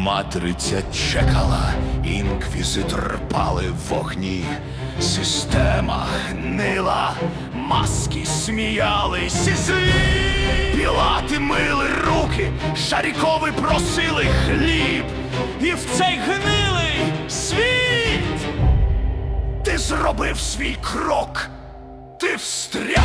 Матриця чекала, інквізитор палив вогні, система гнила, маски сміялись і злі. Пілати мили руки, шарікови просили хліб. І в цей гнилий світ ти зробив свій крок, ти встряг.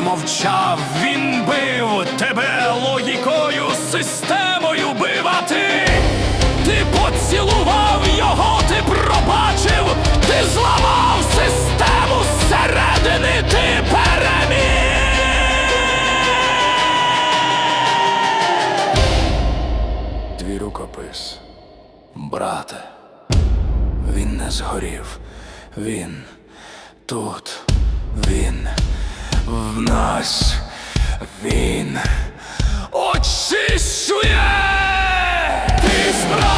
Мовчав. Він бив тебе логікою, системою бив, а ти, ти поцілував його, ти пробачив, ти зламав систему зсередини, ти переміг. Твій рукопис, брате. Він не згорів. Він тут. Він нас. Він очищує. Ти що